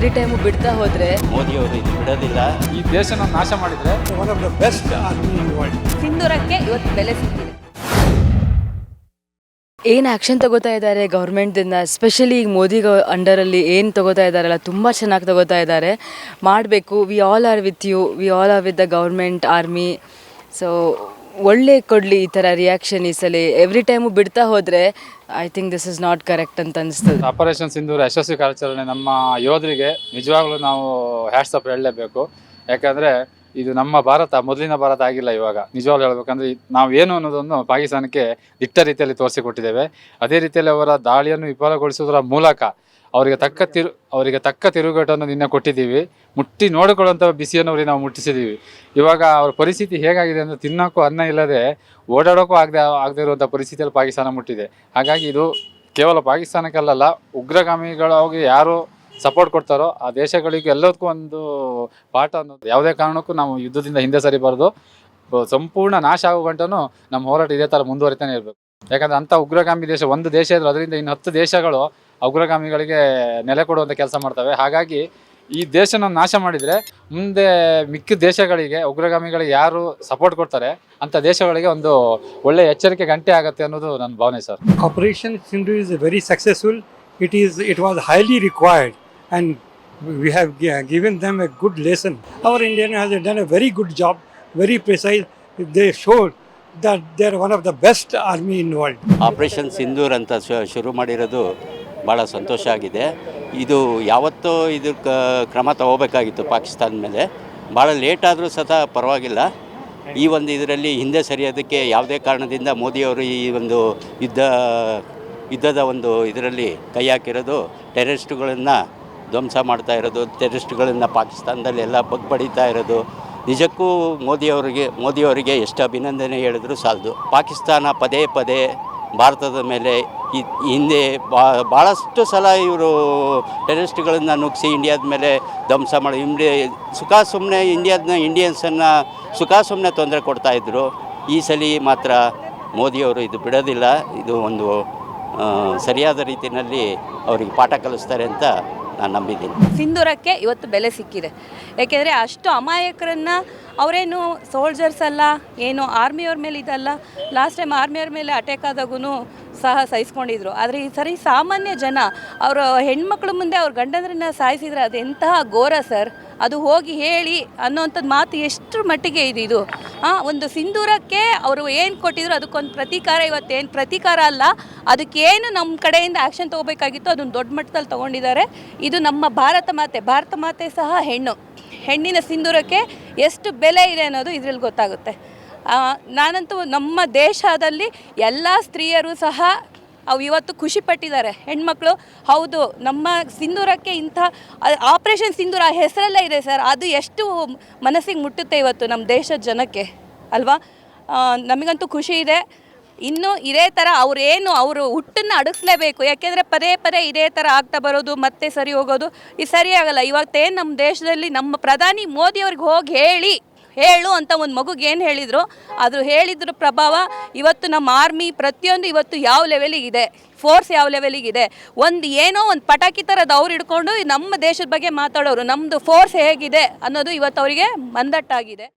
Every time ಬಿಡ್ತಾ ಹೋದ್ರೆ ಮೋದಿ ಅವರು ಇದು ಬಿಡೋದಿಲ್ಲ. ಈ ದೇಶನ ನಾಶ ಮಾಡಿದ್ರೆ ಒನ್ ಆಫ್ the ಸಿಂಧೂರಕ್ಕೆ ಇವತ್ತು ಬೆಲೆ ಸಿಕ್ಕಿದೆ. ಏನು ಆ್ಯಕ್ಷನ್ ತಗೋತಾ ಇದ್ದಾರೆ ಗೌರ್ಮೆಂಟಿಂದ ಎಸ್ಪೆಷಲಿ ಈಗ ಮೋದಿ ಗೌ ಅಂಡರಲ್ಲಿ ಏನು ತಗೋತಾ ಇದ್ದಾರಲ್ಲ ತುಂಬ ಚೆನ್ನಾಗಿ ತಗೋತಾ ಇದ್ದಾರೆ. ಮಾಡಬೇಕು. We all are with you we all are with the government army so ಒಳ್ಳೆ ಕೊಡಲಿ ಈ ಥರ ರಿಯಾಕ್ಷನ್ ಈ ಸಲ. ಎವ್ರಿ ಟೈಮು ಬಿಡ್ತಾ ಹೋದರೆ I think this is not correct ಅಂತ ಅನಿಸ್ತದೆ. ಆಪರೇಷನ್ ಸಿಂಧೂರ ಯಶಸ್ವಿ ಕಾರ್ಯಾಚರಣೆ ನಮ್ಮ ಯೋಧರಿಗೆ ನಿಜವಾಗ್ಲೂ ನಾವು ಹ್ಯಾಟ್ಸಪ್ ಹೇಳಲೇಬೇಕು. ಯಾಕಂದರೆ ಇದು ನಮ್ಮ ಭಾರತ, ಮೊದಲಿನ ಭಾರತ ಆಗಿಲ್ಲ ಇವಾಗ. ನಿಜವಾಗ್ಲೂ ಹೇಳ್ಬೇಕಂದ್ರೆ ನಾವು ಏನು ಅನ್ನೋದನ್ನು ಪಾಕಿಸ್ತಾನಕ್ಕೆ ದಿಟ್ಟ ರೀತಿಯಲ್ಲಿ ತೋರಿಸಿಕೊಟ್ಟಿದ್ದೇವೆ. ಅದೇ ರೀತಿಯಲ್ಲಿ ಅವರ ದಾಳಿಯನ್ನು ವಿಫಲಗೊಳಿಸುವುದರ ಮೂಲಕ ಅವರಿಗೆ ತಕ್ಕ ತಿರು, ಅವರಿಗೆ ತಕ್ಕ ತಿರುಗೇಟನ್ನು ನಿನ್ನೆ ಕೊಟ್ಟಿದ್ದೀವಿ. ಮುಟ್ಟಿ ನೋಡಿಕೊಳ್ಳುವಂಥ ಬಿಸಿಯನ್ನು ಅವ್ರಿಗೆ ನಾವು ಮುಟ್ಟಿಸಿದ್ದೀವಿ. ಇವಾಗ ಅವ್ರ ಪರಿಸ್ಥಿತಿ ಹೇಗಾಗಿದೆ ಅಂದರೆ ತಿನ್ನೋಕ್ಕೂ ಅನ್ನ ಇಲ್ಲದೆ ಓಡಾಡೋಕ್ಕೂ ಆಗದೆ, ಆಗದೇ ಇರುವಂಥ ಪರಿಸ್ಥಿತಿಯಲ್ಲಿ ಪಾಕಿಸ್ತಾನ ಮುಟ್ಟಿದೆ. ಹಾಗಾಗಿ ಇದು ಕೇವಲ ಪಾಕಿಸ್ತಾನಕ್ಕಲ್ಲ ಉಗ್ರಗಾಮಿಗಳಾಗಿ ಯಾರು ಸಪೋರ್ಟ್ ಕೊಡ್ತಾರೋ ಆ ದೇಶಗಳಿಗೆ ಎಲ್ಲದಕ್ಕೂ ಒಂದು ಪಾಠ ಅನ್ನೋದು ಯಾವುದೇ ಕಾರಣಕ್ಕೂ ನಾವು ಯುದ್ಧದಿಂದ ಹಿಂದೆ ಸರಿಬಾರ್ದು. ಸಂಪೂರ್ಣ ನಾಶ ಆಗೋ ಗಂಟನು ನಮ್ಮ ಹೋರಾಟ ಇದೇ ಥರ ಮುಂದುವರಿತಾನೆ ಇರಬೇಕು. ಯಾಕಂದ್ರೆ ಅಂಥ ಉಗ್ರಗಾಮಿ ದೇಶ ಒಂದು ದೇಶ ಇದ್ರೆ ಅದರಿಂದ ಇನ್ನು ಹತ್ತು ದೇಶಗಳು ಉಗ್ರಗಾಮಿಗಳಿಗೆ ನೆಲೆ ಕೊಡುವಂಥ ಕೆಲಸ ಮಾಡ್ತವೆ. ಹಾಗಾಗಿ ಈ ದೇಶನ ನಾಶ ಮಾಡಿದರೆ ಮುಂದೆ ಮಿಕ್ಕ ದೇಶಗಳಿಗೆ ಉಗ್ರಗಾಮಿಗಳಿಗೆ ಯಾರು ಸಪೋರ್ಟ್ ಕೊಡ್ತಾರೆ ಅಂಥ ದೇಶಗಳಿಗೆ ಒಂದು ಒಳ್ಳೆ ಎಚ್ಚರಿಕೆ ಗಂಟೆ ಆಗುತ್ತೆ ಅನ್ನೋದು ನನ್ನ ಭಾವನೆ sir. Operation Sindhu is very successful it is it was highly required and we have given them a good lesson our Indian has done a very good job very precise they showed that they are one of the best army in world operation Sindoor ಅಂತ ಶುರು ಮಾಡಿರೋದು ಭಾಳ ಸಂತೋಷ ಆಗಿದೆ. ಇದು ಯಾವತ್ತೋ ಇದು ಕ್ರಮ ತಗೋಬೇಕಾಗಿತ್ತು ಪಾಕಿಸ್ತಾನ ಮೇಲೆ. ಭಾಳ ಲೇಟ್ ಆದರೂ ಸತ ಪರವಾಗಿಲ್ಲ. ಈ ಒಂದು ಇದರಲ್ಲಿ ಹಿಂದೆ ಸರಿಯೋದಕ್ಕೆ ಯಾವುದೇ ಕಾರಣದಿಂದ ಮೋದಿಯವರು ಈ ಒಂದು ಯುದ್ಧ, ಯುದ್ಧದ ಒಂದು ಇದರಲ್ಲಿ ಕೈ ಹಾಕಿರೋದು ಟೆರರಿಸ್ಟ್ಗಳನ್ನು ಧ್ವಂಸ ಮಾಡ್ತಾ ಇರೋದು, ಟೆರರಿಸ್ಟ್ಗಳನ್ನು ಪಾಕಿಸ್ತಾನದಲ್ಲಿ ಎಲ್ಲ ಬಗ್ಬಡಿತಾ ಇರೋದು. ನಿಜಕ್ಕೂ ಮೋದಿಯವರಿಗೆ ಮೋದಿಯವರಿಗೆ ಎಷ್ಟು ಅಭಿನಂದನೆ ಹೇಳಿದ್ರು ಸಾಲದು. ಪಾಕಿಸ್ತಾನ ಪದೇ ಪದೇ ಭಾರತದ ಮೇಲೆ ಈ ಹಿಂದೆ ಬಾ ಭಾಳಷ್ಟು ಸಲ ಇವರು ಟೆರರಿಸ್ಟ್ಗಳನ್ನು ನುಗ್ಗಿಸಿ ಇಂಡಿಯಾದ ಮೇಲೆ ಧ್ವಂಸ ಮಾಡಿ ಇಂಡಿ ಸುಖ ಸುಮ್ಮನೆ ಇಂಡಿಯಾದನ್ನ ಇಂಡಿಯನ್ಸನ್ನು ಸುಖ ಸುಮ್ಮನೆ ತೊಂದರೆ ಕೊಡ್ತಾಯಿದ್ರು ಈ ಸಲ ಮಾತ್ರ ಮೋದಿಯವರು ಇದು ಬಿಡೋದಿಲ್ಲ. ಇದು ಒಂದು ಸರಿಯಾದ ರೀತಿಯಲ್ಲಿ ಅವರಿಗೆ ಪಾಠ ಕಲಿಸ್ತಾರೆ ಅಂತ ನಾನು ನಂಬಿದ್ದೀನಿ. ಸಿಂಧೂರಕ್ಕೆ ಇವತ್ತು ಬೆಲೆ ಸಿಕ್ಕಿದೆ. ಏಕೆಂದರೆ ಅಷ್ಟು ಅಮಾಯಕರನ್ನು ಅವರೇನು ಸೋಲ್ಜರ್ಸ್ ಅಲ್ಲ, ಏನು ಆರ್ಮಿಯವ್ರ ಮೇಲೆ ಇದಲ್ಲ ಲಾಸ್ಟ್ ಟೈಮ್ ಆರ್ಮಿಯವ್ರ ಮೇಲೆ ಅಟ್ಯಾಕ್ ಆದಾಗೂ ಸಹ ಸಹಿಸ್ಕೊಂಡಿದ್ರು. ಆದರೆ ಈ ಸರಿ ಸಾಮಾನ್ಯ ಜನ ಅವರ ಹೆಣ್ಮಕ್ಳ ಮುಂದೆ ಅವ್ರ ಗಂಡಂದ್ರನ್ನ ಸಾಯಿಸಿದ್ರೆ ಅದು ಎಂತಹ ಘೋರ ಸರ್. ಅದು ಹೋಗಿ ಹೇಳಿ ಅನ್ನೋವಂಥದ್ದು ಮಾತು ಎಷ್ಟು ಮಟ್ಟಿಗೆ ಇದೆ, ಇದು. ಒಂದು ಸಿಂಧೂರಕ್ಕೆ ಅವರು ಏನು ಕೊಟ್ಟಿದ್ರು ಅದಕ್ಕೊಂದು ಪ್ರತೀಕಾರ ಇವತ್ತೇನು ಪ್ರತೀಕಾರ ಅಲ್ಲ, ಅದಕ್ಕೇನು ನಮ್ಮ ಕಡೆಯಿಂದ ಆ್ಯಕ್ಷನ್ ತೊಗೋಬೇಕಾಗಿತ್ತು ಅದನ್ನು ದೊಡ್ಡ ಮಟ್ಟದಲ್ಲಿ ತೊಗೊಂಡಿದ್ದಾರೆ. ಇದು ನಮ್ಮ ಭಾರತ ಮಾತೆ ಭಾರತ ಮಾತೆ ಸಹ ಹೆಣ್ಣು. ಹೆಣ್ಣಿನ ಸಿಂಧೂರಕ್ಕೆ ಎಷ್ಟು ಬೆಲೆ ಇದೆ ಅನ್ನೋದು ಇದರಲ್ಲಿ ಗೊತ್ತಾಗುತ್ತೆ. ನಾನಂತೂ ನಮ್ಮ ದೇಶದಲ್ಲಿ ಎಲ್ಲ ಸ್ತ್ರೀಯರು ಸಹ ಅವು ಇವತ್ತು ಖುಷಿ ಪಟ್ಟಿದ್ದಾರೆ. ಹೆಣ್ಮಕ್ಳು, ಹೌದು, ನಮ್ಮ ಸಿಂಧೂರಕ್ಕೆ ಇಂಥ ಆಪರೇಷನ್ ಸಿಂಧೂರ ಆ ಹೆಸರಲ್ಲೇ ಇದೆ ಸರ್. ಅದು ಎಷ್ಟು ಮನಸ್ಸಿಗೆ ಮುಟ್ಟುತ್ತೆ ಇವತ್ತು ನಮ್ಮ ದೇಶದ ಜನಕ್ಕೆ, ಅಲ್ವಾ? ನಮಗಂತೂ ಖುಷಿ ಇದೆ. ಇನ್ನು ಇದೇ ಥರ ಅವರೇನು ಅವರು ಹುಟ್ಟನ್ನು ಅಡಗಿಸ್ಲೇಬೇಕು. ಯಾಕೆಂದರೆ ಪದೇ ಪದೇ ಇದೇ ಥರ ಆಗ್ತಾ ಬರೋದು, ಮತ್ತೆ ಸರಿ ಹೋಗೋದು. ಇದು ಸರಿ ಆಗಲ್ಲ. ಇವತ್ತೇನು ನಮ್ಮ ದೇಶದಲ್ಲಿ ನಮ್ಮ ಪ್ರಧಾನಿ ಮೋದಿಯವ್ರಿಗೆ ಹೋಗಿ ಹೇಳಿ ಹೇಳು ಅಂತ ಒಂದು ಮಗುಗೆ ಏನು ಹೇಳಿದರು? ಅದು ಹೇಳಿದ್ರ ಪ್ರಭಾವ, ಇವತ್ತು ನಮ್ಮ ಆರ್ಮಿ ಪ್ರತಿಯೊಂದು ಇವತ್ತು ಯಾವ ಲೆವೆಲಿಗಿದೆ ಫೋರ್ಸ್ ಯಾವ ಲೆವೆಲಿಗಿದೆ ಒಂದು ಏನೋ ಒಂದು ಪಟಾಕಿ ಥರದ್ದು ಅವ್ರು ಹಿಡ್ಕೊಂಡು ನಮ್ಮ ದೇಶದ ಬಗ್ಗೆ ಮಾತಾಡೋರು ನಮ್ಮದು ಫೋರ್ಸ್ ಹೇಗಿದೆ ಅನ್ನೋದು ಇವತ್ತು ಅವರಿಗೆ ಮಂದಟ್ಟಾಗಿದೆ.